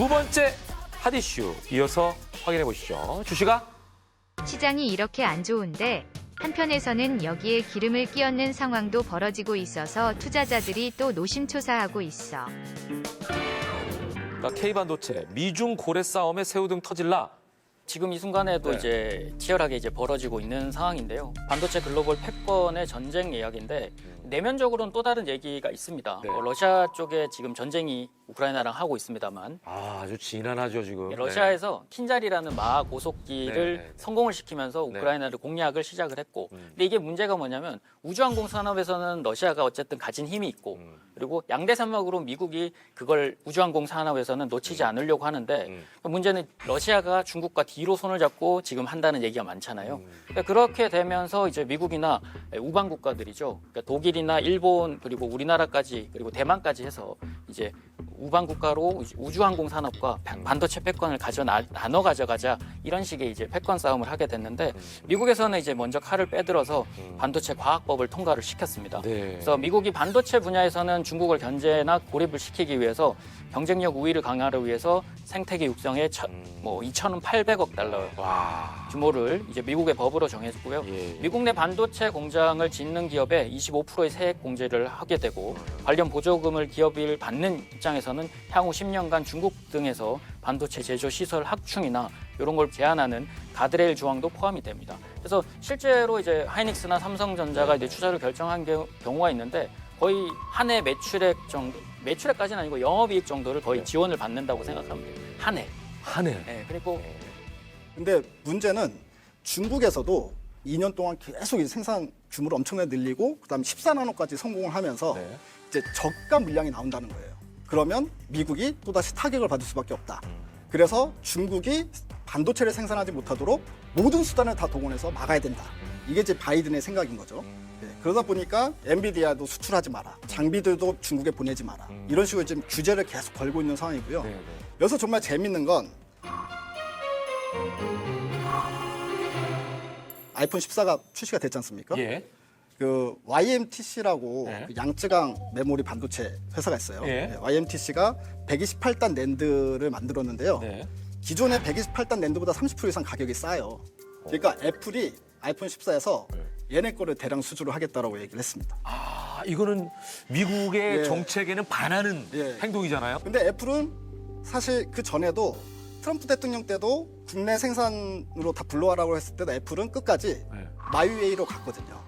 두 번째 핫 이슈 이어서 확인해 보시죠. 주시가 시장이 이렇게 안 좋은데 한편에서는 여기에 기름을 끼얹는 상황도 벌어지고 있어서 투자자들이 또 노심초사하고 있어. 그러니까 K반도체 미중 고래 싸움에 새우등 터질라. 지금 이 순간에도 네. 이제 치열하게 이제 벌어지고 있는 상황인데요. 반도체 글로벌 패권의 전쟁 이야기인데 내면적으로는 또 다른 얘기가 있습니다. 네. 뭐 러시아 쪽에 지금 전쟁이 우크라이나랑 하고 있습니다만 아, 아주 진한하죠 지금. 러시아에서 킨자리라는 마하 고속기를 네, 네, 네. 성공을 시키면서 네. 우크라이나를 공략을 시작을 했고 음. 근데 이게 문제가 뭐냐면 우주항공 산업에서는 러시아가 어쨌든 가진 힘이 있고 음. 그리고 양대 산맥으로 미국이 그걸 우주항공 산업에서는 놓치지 않으려고 하는데 음. 문제는 러시아가 중국과 뒤로 손을 잡고 지금 한다는 얘기가 많잖아요. 음. 그러니까 그렇게 되면서 이제 미국이나 우방 국가들이죠. 그러니까 독일이 나 일본 그리고 우리나라까지 그리고 대만까지 해서 이제 우방 국가로 우주항공 산업과 음. 반도체 패권을 가져 나, 나눠 가져가자 이런 식의 이제 패권 싸움을 하게 됐는데 미국에서는 이제 먼저 칼을 빼들어서 음. 반도체 과학법을 통과를 시켰습니다. 네. 그래서 미국이 반도체 분야에서는 중국을 견제나 고립을 시키기 위해서 경쟁력 우위를 강화를 위해서 생태계 육성에 차- 음. 뭐 2,800억 달러 와. 규모를 이제 미국의 법으로 정해줬고요. 예. 미국 내 반도체 공장을 짓는 기업에 25%의 세액 공제를 하게 되고 관련 보조금을 기업이 받는 입장에서는 향후 10년간 중국 등에서 반도체 제조 시설 확충이나 이런 걸 제한하는 가드레일 조항도 포함이 됩니다. 그래서 실제로 이제 하이닉스나 삼성전자가 이제 투자를 결정한 게- 경우가 있는데 거의 한 해 매출액 정도 매출액까지는 아니고 영업이익 정도를 거의 지원을 받는다고 돼요. 한 해. 하네. 네, 그리고 근데 문제는 중국에서도 2년 동안 계속 이 생산 규모를 엄청나게 늘리고 그다음 14나노까지 성공을 하면서 네. 이제 저가 물량이 나온다는 거예요. 그러면 미국이 또다시 타격을 받을 수밖에 없다. 그래서 중국이 반도체를 생산하지 못하도록 모든 수단을 다 동원해서 막아야 된다. 이게 이제 바이든의 생각인 거죠. 네, 그러다 보니까 엔비디아도 수출하지 마라. 장비들도 중국에 보내지 마라. 이런 식으로 지금 규제를 계속 걸고 있는 상황이고요. 네, 네. 여기서 정말 재밌는 건 아이폰 14가 출시가 됐지 않습니까? 예. 그 YMTC라고 네. 그 양쯔강 메모리 반도체 회사가 있어요. 예. 네, YMTC가 128단 낸드를 만들었는데요. 네. 기존의 128단 낸드보다 30% 이상 가격이 싸요. 그러니까 애플이 아이폰 14에서 얘네 거를 대량 수주를 하겠다라고 얘기를 했습니다. 아, 이거는 미국의 예. 정책에는 반하는 예. 행동이잖아요. 근데 애플은 사실 그 전에도 트럼프 대통령 때도 국내 생산으로 다 불러와라고 했을 때도 애플은 끝까지 네. 마이웨이로 갔거든요.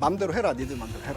맘대로 해라, 니들 맘대로 해라.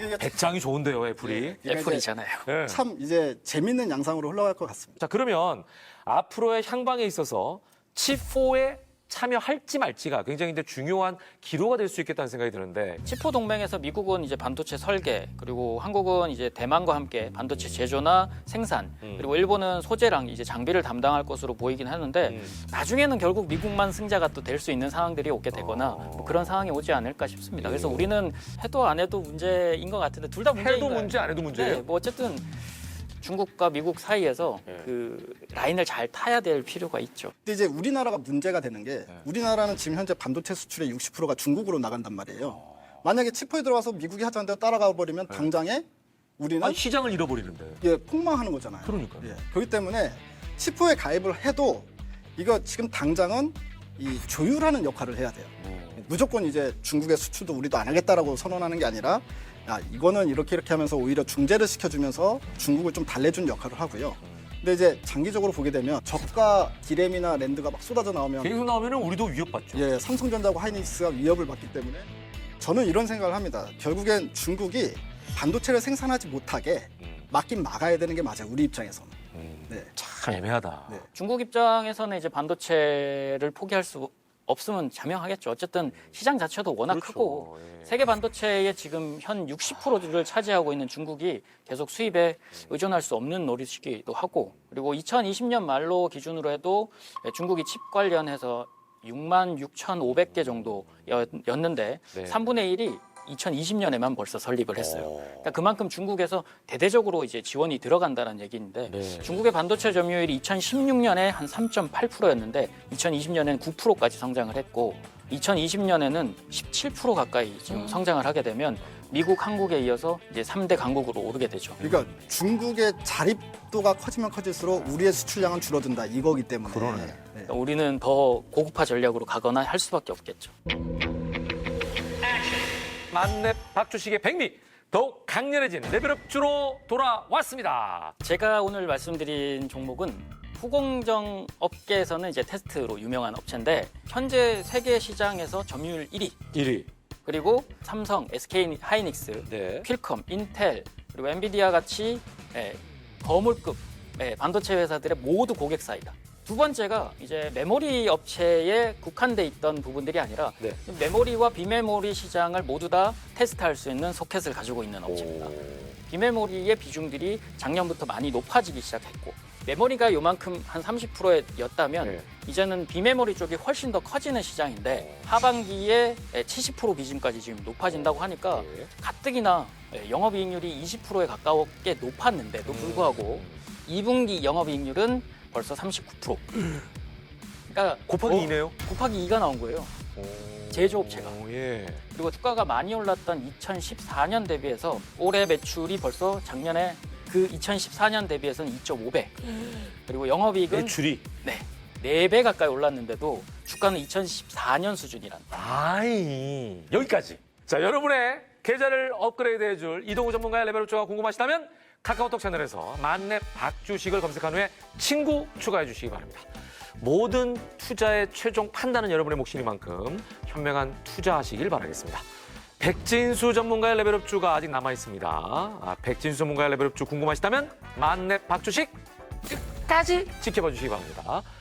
이게 배짱이 좋은데요, 애플이. 예. 애플이잖아요. 네. 참 이제 재밌는 양상으로 흘러갈 것 같습니다. 자, 그러면 앞으로의 향방에 있어서 칩4에 참여할지 말지가 굉장히 이제 중요한 기로가 될 수 있겠다는 생각이 드는데 치포 동맹에서 미국은 이제 반도체 설계 그리고 한국은 이제 대만과 함께 반도체 제조나 생산 음. 그리고 일본은 소재랑 이제 장비를 담당할 것으로 보이긴 하는데 음. 나중에는 결국 미국만 승자가 또 될 수 있는 상황들이 오게 되거나 어. 뭐 그런 상황이 오지 않을까 싶습니다. 그래서 예. 우리는 해도 안 해도 문제인 것 같은데 둘 다 문제인 해도. 문제 안 해도 문제예요? 네, 뭐 어쨌든 중국과 미국 사이에서 예. 그 라인을 잘 타야 될 필요가 있죠. 근데 이제 우리나라가 문제가 되는 게 네. 우리나라는 지금 현재 반도체 수출의 60%가 중국으로 나간단 말이에요. 만약에 치포에 들어가서 미국이 하자는 대로 따라가 버리면 당장에 우리는 아니, 시장을 잃어버리는데. 예, 폭망하는 거잖아요. 그러니까요. 예, 그렇기 때문에 치포에 가입을 해도 이거 지금 당장은 이 조율하는 역할을 해야 돼요. 무조건 이제 중국의 수출도 우리도 안 하겠다라고 선언하는 게 아니라 야, 이거는 이렇게 이렇게 하면서 오히려 중재를 시켜주면서 중국을 좀 달래준 역할을 하고요. 근데 이제 장기적으로 보게 되면 저가 디램이나 랜드가 막 쏟아져 나오면 계속 나오면 우리도 위협받죠. 예, 삼성전자하고 하이닉스가 위협을 받기 때문에 저는 이런 생각을 합니다. 결국엔 중국이 반도체를 생산하지 못하게 막긴 막아야 되는 게 맞아요. 우리 입장에서는. 음, 네. 참 애매하다. 네. 중국 입장에서는 이제 반도체를 포기할 수 없으면 자명하겠죠. 어쨌든 시장 자체도 워낙 그렇죠. 크고 예. 세계 반도체의 지금 현 60%를 차지하고 있는 중국이 계속 수입에 의존할 수 없는 노릇이기도 하고 그리고 2020년 말로 기준으로 해도 중국이 칩 관련해서 6만 6,500개 정도였는데 네. 3분의 1이 2020년에만 벌써 설립을 했어요. 어. 그러니까 그만큼 중국에서 대대적으로 이제 지원이 들어간다는 얘기인데 네. 중국의 반도체 점유율이 2016년에 한 3.8%였는데 2020년에는 9%까지 성장을 했고 2020년에는 17% 가까이 지금 성장을 하게 되면 미국, 한국에 이어서 이제 3대 강국으로 오르게 되죠. 그러니까 중국의 자립도가 커지면 커질수록 우리의 수출량은 줄어든다 이거기 때문에. 그러네. 네. 그러니까 우리는 더 고급화 전략으로 가거나 할 수밖에 없겠죠. 만렙 박주식의 백미 더욱 강렬해진 레벨업 주로 돌아왔습니다. 제가 오늘 말씀드린 종목은 후공정 업계에서는 이제 테스트로 유명한 업체인데 현재 세계 시장에서 점유율 1위 1위. 그리고 삼성, SK 하이닉스, 네. 퀄컴, 인텔 그리고 엔비디아 같이 예, 거물급 예, 반도체 회사들의 모두 고객사이다. 두 번째가 이제 메모리 업체에 국한돼 있던 부분들이 아니라 네. 메모리와 비메모리 시장을 모두 다 테스트할 수 있는 소켓을 가지고 있는 업체입니다. 비메모리의 비중들이 작년부터 많이 높아지기 시작했고 메모리가 요만큼 한 30%였다면 네. 이제는 비메모리 쪽이 훨씬 더 커지는 시장인데 하반기에 70% 비중까지 지금 높아진다고 하니까 네. 가뜩이나 영업이익률이 20%에 가까웠게 높았는데도 불구하고 2분기 영업이익률은 벌써 39%. 그러니까 곱하기 어, 2네요. 곱하기 2가 나온 거예요. 제조업체가. 예. 그리고 주가가 많이 올랐던 2014년 대비해서 올해 매출이 벌써 작년에 그 2014년 대비해서는 2.5배. 그리고 영업이익은 매출이. 네. 4배 가까이 올랐는데도 주가는 2014년 수준이란. 아이. 여기까지. 자, 여러분의 계좌를 업그레이드 해줄 이동우 전문가의 레벨업주가 궁금하시다면 카카오톡 채널에서 만렙 박주식을 검색한 후에 친구 추가해 주시기 바랍니다. 모든 투자의 최종 판단은 여러분의 몫이니만큼 현명한 투자하시길 바라겠습니다. 백진수 전문가의 레벨업주가 아직 남아 있습니다. 아, 백진수 전문가의 레벨업주 궁금하시다면 만렙 박주식 끝까지 지켜봐 주시기 바랍니다.